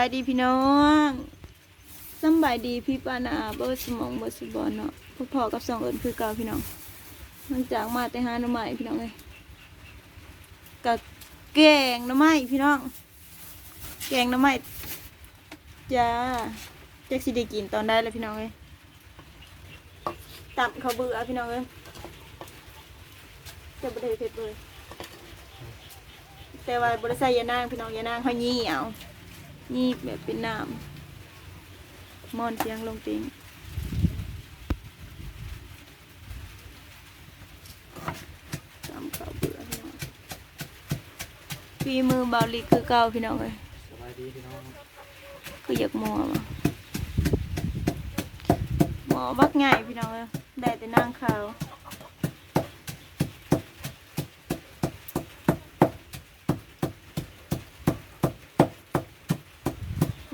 บายดีพี่น้องสบายดีพี่ปานาเบอร์สมองเบอร์สบอลเนาะพอๆกับสองเอิญคือเก่าพี่น้องหลังจากมาแต่หาหน่อไม้พี่น้องเลยกับแกงหน่อไม้พี่น้อง แกงหน่อไม้จ้าแจ็คสิได้กินตอนได้แล้วพี่น้องเลยตับเขาเบื่อพี่น้องเลยจะบไดเผ็ดเลยแต่ว่าบริษัทยานางพี่น้องยานางเขายี่เอา นี่แบบเป็นน้ำมอนเสียงลงติงจำเขาเบื่อพี่น้องฝีมือเบาลิกคือเก่าพี่น้องเลยสบายดีพี่น้องคืออยากมัวมาหมอบักใหญ่พี่น้องเลยได้แต่นั่งขาว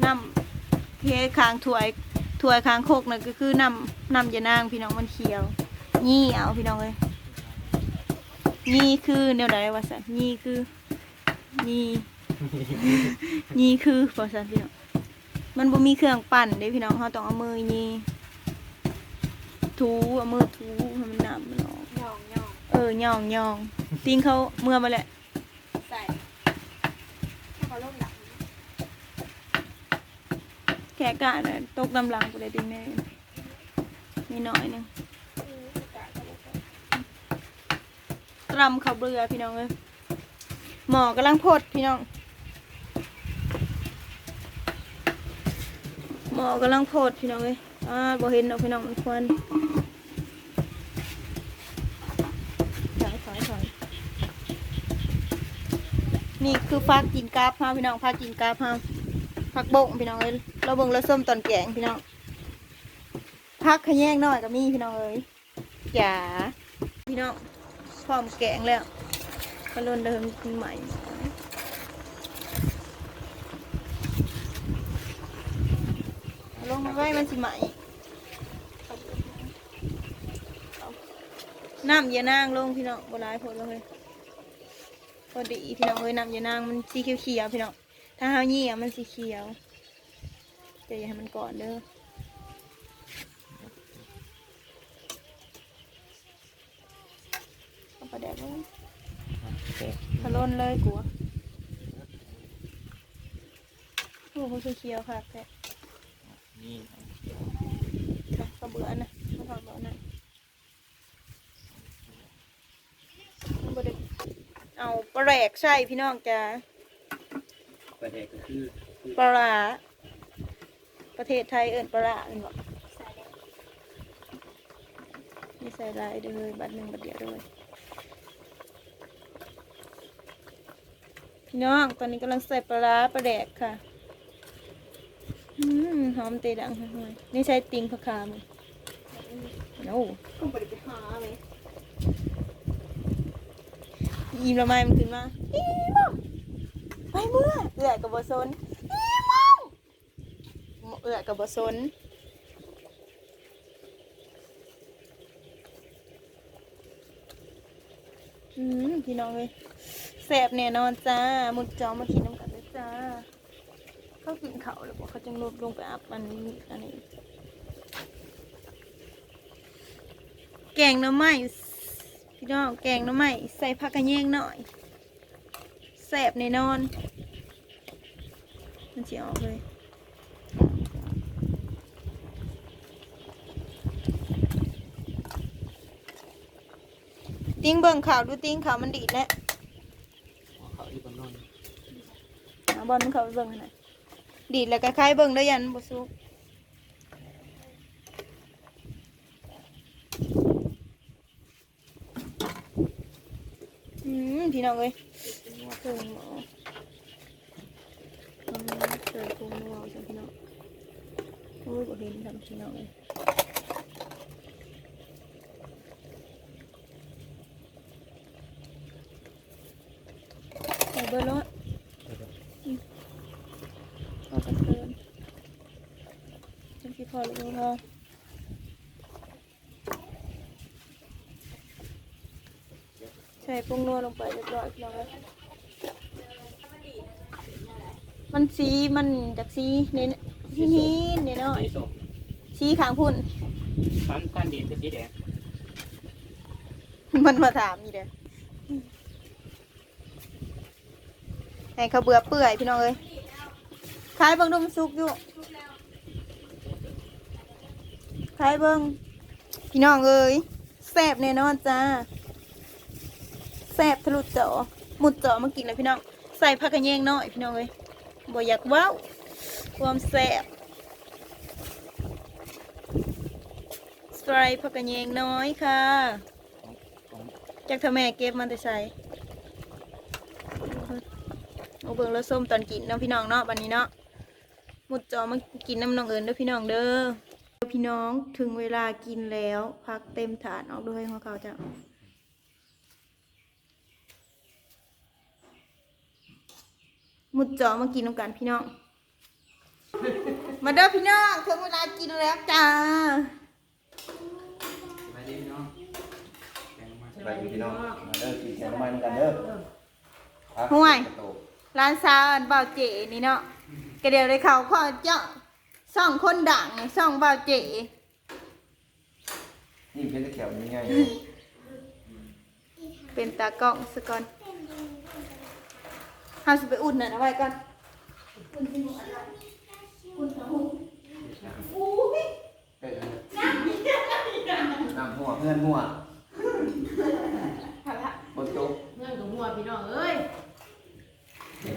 น้ เทคางถวยถวยคางโคกนั่นก็คือน้ำน้ำยานางพี่น้องมันเขียวนี่เอาพี่น้องเลยนี่คือแนวใดวะสันนี่คือนี่นี่คือพอสันพี่น้องมันบ่มีเครื่องปั่นเด้พี่น้องเขาต้องเอามือนี่ถูเอามือถูให้มันน้ำมันออกย่องเออย่องย่องติ้งเขาเมื่อมาแหละ ใส่ถ้าเขาลงดับ แค่กะน่ะตกลำลังกูเลยติ้งแน่มีน่อยหนึงตรำข้าวเบือพี่น้องเอ้ยหมอกำลังพดพี่น้อง หมอกำลังพดพี่น้องเอ้ยอ่าบ่เห็นดอกพี่น้องมันควันถอยถอยถอยนี่คือฟักกินกราฟฮะพี่น้องฟักกินกราฟฮะ ฟักบงพี่น้องเอ้ยเราเบิ่งเราส้มตอนแกงพี่น้องพักขะแยงหน่อยก็มีพี่น้องเอ้ยจ๋าพี่น้องพร้อมแกงแล้วก็ลนเดิมใหม่ลงมาไว้มันสิไหม่น้ำยานางลงพี่น้องบรายพอเลยพอดีพี่น้องเลยน้ำยานางมันสีเขียวๆพี่น้อง ถ้าเฮายี่อะมันสีเขียวแต่อย่าให้มันก่อนเด้อเอาปลาแดกลงโอเคพะล้นเลยกลัวโอ้โหสีเขียวค่ะแท้นี่ค่ะกระเบือนะมาทำแบบนั้นมันบ่ได้เอาปลาแหลกใส่พี่น้องจ้า ประเด็กก็คือคือปลาร้าประเทศไทยเอิ้นปลาร้าเป็นบ่ใส่ได้นี่ใส่ลายเด้อเลยบัตรหนึ่งบัตรเดียวด้วยพี่น้องตอนนี้กำลังใส่ปลาร้าปลาแดกค่ะอืมหอมเตะดังหอยนี่ใช้ติงผักคามึงโอ้ก็บริไปหาเลยยีมละไม้มันขึ้นมาอีมอ ไปเมื่อเอื้อกับบสนอีมองเอือกับบสนอืมพี่น้องเลยแสบแน่นอนจ้ามุดจอมากินน้ำกันเลยจ้าเขากินเขาวแล้วบอกเขาจังรวบลงไปอาบอันนี้อันนี้ แกงน้ำไม้พี่น้องแกงน้ำไม้ใส่ผักกระเยงหน่อย สบแน่นอน มันจะออกเลยติ้งเบิ่งข่าวดูติ้งข่าวมันดีดแล้วเขาอีบานนอนเอาบอลมันเข้าไปเบิ่งให้หน่อยดีดแล้วก็คล้ายๆเบิ่งได้ยันบ่สุกอืมพี่น้องเอ้ย เครื่องหมออืมเจอกุ้งนัวจ้ะพี่น้องโอ้ยบ่เห็นทำพี่น้องเลยใส่เบอร์รถพอกระเทินจังที่พอรือบ่พอใส่ปรุงนัวลงไปเรียบร้อยพี่น้องแล้ว มันสีมันจากสีเน้นสีนี้เน้นน้อยสีส้มสีขางพุ่นฟันฟันดีคือสีแดงมันมาถามนี่เด้อให้เขาวเบื่อเปื่อยพี่น้องเอ้ยขายเบิ่งดูมันสุกอยู่ขายเบิ่งพี่น้องเอ้ยแซ่บแน่นอนจ้าแซ่บทะลุจอหมุดจอมากินเลยพี่น้อง ใส่ผักกระเยงหน่อยพี่น้องเอ้ย บ่อยากเว้าวความแซ่บใส่ผักกระเยงน้อยค่ะ จากเธอแม่เก็บมันแต่ใส่เอเบิ่งแล้วส้มตอนกินเนาะพี่น้องเนาะบันนี้เนาะหมุดจอมากินน้ำน้องเอิญเด้อพี่น้องเด้อพี่น้องถึงเวลากินแล้ว พักเต็มถาดออกด้วยของเขาจะ มุดจอมากินน้ำกันพี่น้อง มาเด้อพี่น้องถึงเวลากินแล้วจ้าสบายดีพี่น้องแกงมาสบายดีพี่น้องมาเด้อกินแกงมันกันเด้อครับห่วยกระโตกร้านซาอันเบาเจนี่เนาะก็เดี๋ยวได้เขาข้อเจ้าซ่องคนดังนี่ซ่องเบาเจนี่เพชรแขวนี่ไงเป็นตากล้องสก่อนเฮาสิไปอุ่นน่ะนะไว้ก่อนอุ่นที่หมูอันนั้นอุ่นหัวหมูอู้ยเอ้ยนำหัวเพื่อนหัวเอาละบนโต๊ะเงื่อนกับหัวพี่น้องเอ้ย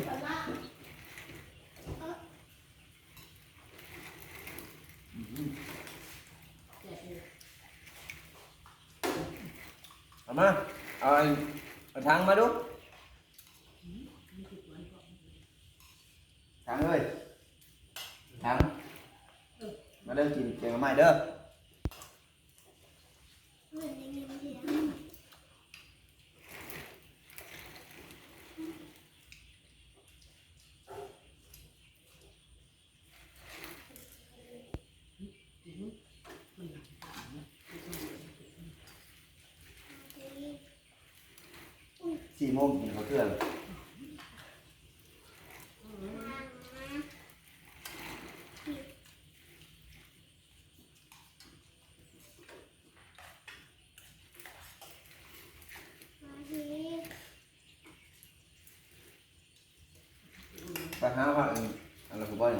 เอาละเอามาเอาไอ้เอาทางมาดูทางเลยทางมาเด้อกินแกงไม้ เด้อสี่โมงกินข้าวเที่ยง ไปหาว่าอันอะไรกูบ่อย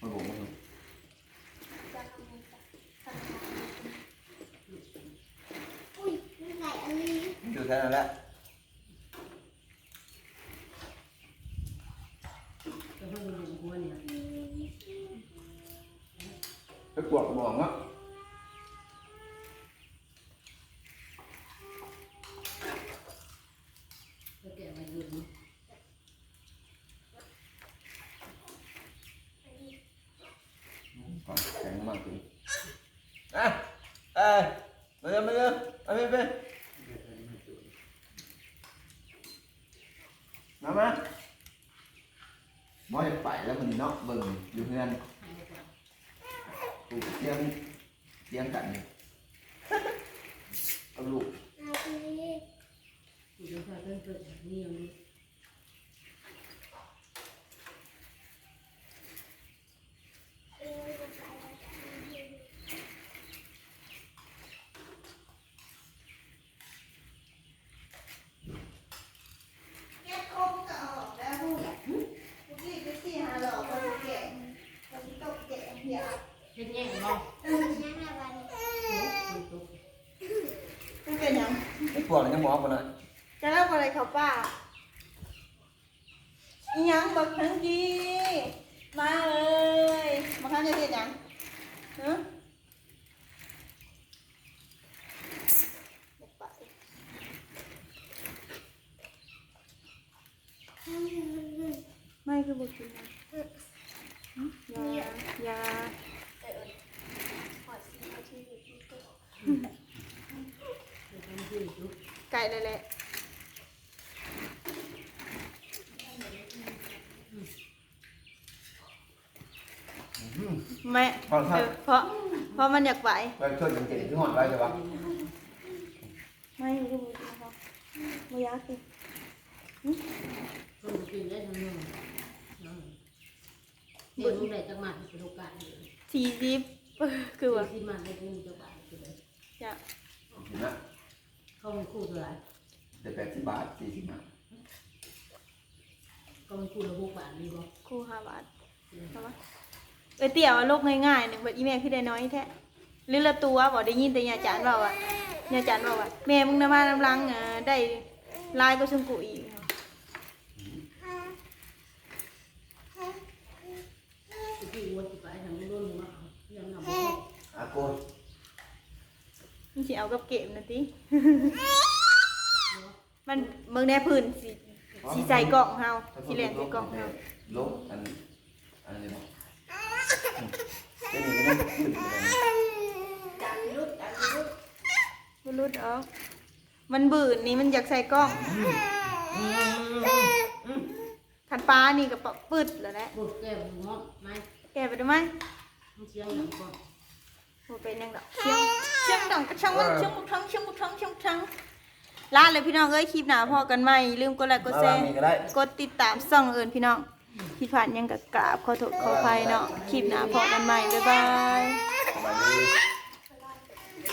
มาบอกมาดูอุ้ยไม่ใส่อันนี้อยู่แค่นั้นแหละจะเพิ่งดูหัวเนี่ยไปกวดกระบอกวะจะแกะมาอยู่นี่ ก่อนแข็งมากจริงอะเอ้ยมาเร็วมาเร็วเอาไปไปมามาบ่อยไปแล้วมันนี่เนาะเบิ่ งอยู่เพื่อนกูเตียงเตียงกันนี่เอาลูกเอาอันนี้กูจะพาเพิ่นเปิดนี่อย่างนี้ เออจะใส่อันนี้ แกะคมก็ออกแล้วพูดอะเมื่อกี้ไปสี่หาหลอกคนแกะคนตกแกะเหี้ย เฮ็ดแง่งบ่ เออนั่นแหละวันนี้ คนตก มันเป็นหยัง ไอ้พวกนั้นยังบอกกันเลย จะเล่าอะไรเขาป้า อีหยังบอกทั้งดีมาเลยมาข้างจะเห็นยังฮะบ่ไปไม่คือบุกินนะยายาเออขอซื้อมาที่อยู่ที่ตัวจะทำที่อยู่ไก่เลยแหละแม่ พอครับเออเพราะเพราะมันอยากไปไปช่วยยังเก่งที่หอดไว้ใช่ปะไม่รู้นะคะไม่อยากกินคนกินได้ทั้งนั้นเดี๋ยวมึงได้จังหวัดเป็นโอกาสเลยสี่สิบคือว่าที่มันได้เป็นจังหวัดคือเลยจะเห็นไหมเขาเป็นคู่ตัวไหนแต่แปดสิบบาทสี่สิบบาทเขาเป็นคู่ละหกบาทนี่บ่ครูห้าบาทใช่ไหม เออเตี่ยวว่าโลกง่ายๆหนึ่งแบบอีแม่คือได้น้อยแท้หรือละตัวบอกได้ยินแต่ยาจานบอกว่ายาจานบอกว่าแม่มึงนำมาน้ำลังอะได้ลายก็ชมกูอีกที่วัวที่ไปทางรุ่นมายังนำบ่อาโกนมึงสิเอากับเกมนะติ มันเมืองแน่พื้นสีสีใส่กล่องเฮาสีแหลนใส่กล่องเฮาลบอันอันนี้บอก เป็นอย่างนี้นะขึ้นเลยบรุดออก มันบืนนี่มันอยากใส่กล้องขันปลานี่กับปืดแล้วแหละบุกแก้วงอกไหมแกไปได้ไหมมันเสียงอย่างก่อนโมเป็นยังดอกเชียงเชียงดองกระชังมันเชียงบุกทังเชียงบุกทังเชียงบุกทังลาเลยพี่น้องเอ้ยคลิปหนาพอกันไหมลืมกดไลค์กดมาแชวางร์นี่ก็ได้ กดติดตามส่องเอิญพี่น้อง คิดผ่านยังกับกราบขอโทษขออภัยเนาะคลิปหน้าพอกันใหม่บ๊ายบาย